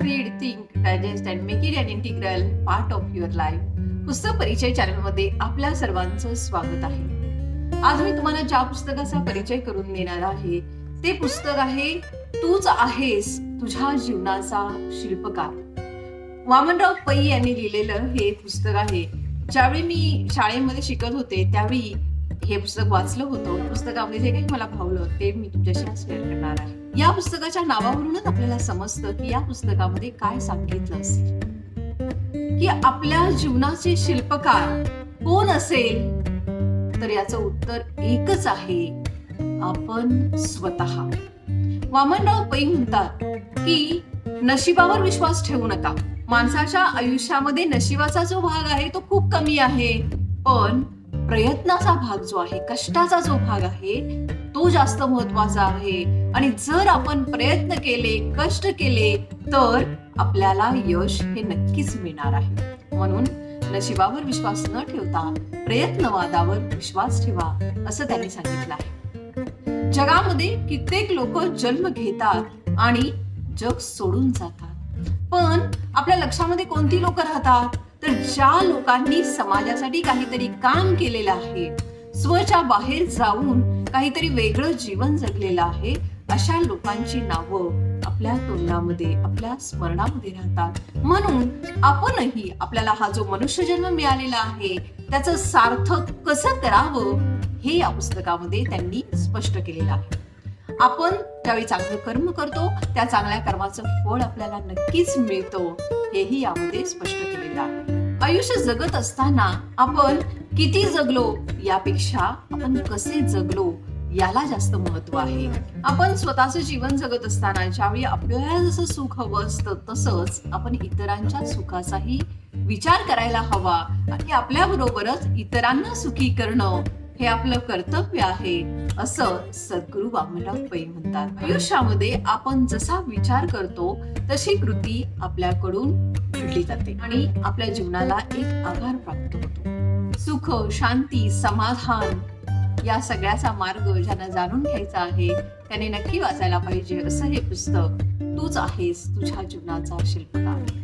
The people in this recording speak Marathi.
Read think digest and make it an integral part of your life पुस्तक परिचय चॅनलमध्ये आपल्या सर्वांचं स्वागत आहे. आज मी तुम्हाला ज्या पुस्तकाचा परिचय करून देणार आहे ते पुस्तक आहे तूच आहेस तुझ्या जीवनाचा शिल्पकार. वामनराव पै यांनी लिहिलेलं हे पुस्तक आहे. ज्यावेळी मी शाळेमध्ये शिकत होते त्यावेळी हे पुस्तक वाचलं होतं. पुस्तकामध्ये जे काही मला भावलं ते मी तुमच्याशी शेअर करणार आहे. या पुस्तकाच्या नावावरूनच आपल्याला समजतं की या पुस्तकामध्ये काय सांगितलं असेल. की आपल्या जीवनाचे शिल्पकार कोण असेल? तर याचं उत्तर एकच आहे आपण स्वतः. वामनराव पै म्हणतात की नशिबावर विश्वास ठेवू नका. माणसाच्या आयुष्यामध्ये नशिबाचा जो भाग आहे तो खूप कमी आहे. पण प्रयत्नाचा भाग जो आहे कष्टाचा जो भाग आहे तो जास्त महत्त्वाचा आहे. आणि जर आपण प्रयत्न केले कष्ट केले तर आपल्याला यश हे नक्कीच मिळणार आहे. म्हणून नशिबावर विश्वास न ठेवता प्रयत्नवादावर विश्वास ठेवा असं त्यांनी सांगितलं आहे. जगामध्ये कित्येक लोक जन्म घेतात आणि जग सोडून जातात. पण आपल्या लक्षामध्ये कोणती लोक राहतात? तर ज्या लोकांनी समाजासाठी काहीतरी काम केलेलं आहे स्वच्या बाहेर जाऊन काहीतरी वेगळं जीवन जगलेलं आहे अशा लोकांची नावं आपल्या तोंडामध्ये आपल्या स्मरणामध्ये राहतात. म्हणून आपणही आपल्याला हा जो मनुष्य जन्म मिळालेला आहे त्याचं सार्थक कसं करावं हे या पुस्तकामध्ये त्यांनी स्पष्ट केलेलं आहे. आपण ज्यावेळी चांगलं कर्म करतो त्या चांगल्या कर्माचं फळ आपल्याला नक्कीच मिळतो हेही यामध्ये स्पष्ट केलेलं आहे. आयुष्य जगत असताना आपण किती जगलो यापेक्षा आपण कसे जगलो याला जास्त महत्त्व आहे. आपण स्वतःचं जीवन जगत असताना ज्यावेळी आपल्याला जसं सुख हवं असतं तसंच आपण इतरांच्या सुखाचाही विचार करायला हवा आणि आपल्या बरोबरच इतरांना सुखी करणं हे आपलं कर्तव्य आहे असं सद्गुरु वामनराव पै म्हणतात. आयुष्यामध्ये आपण जसा विचार करतो तशी कृती आपल्याकडून घडली जाते आणि आपल्या जीवनाला एक आधार प्राप्त होतो. सुख शांती समाधान या सगळ्याचा मार्ग ज्यांना जाणून घ्यायचा आहे त्याने नक्की वाचायला पाहिजे असं हे पुस्तक तूच आहेस तुझ्या जीवनाचा शिल्पकार.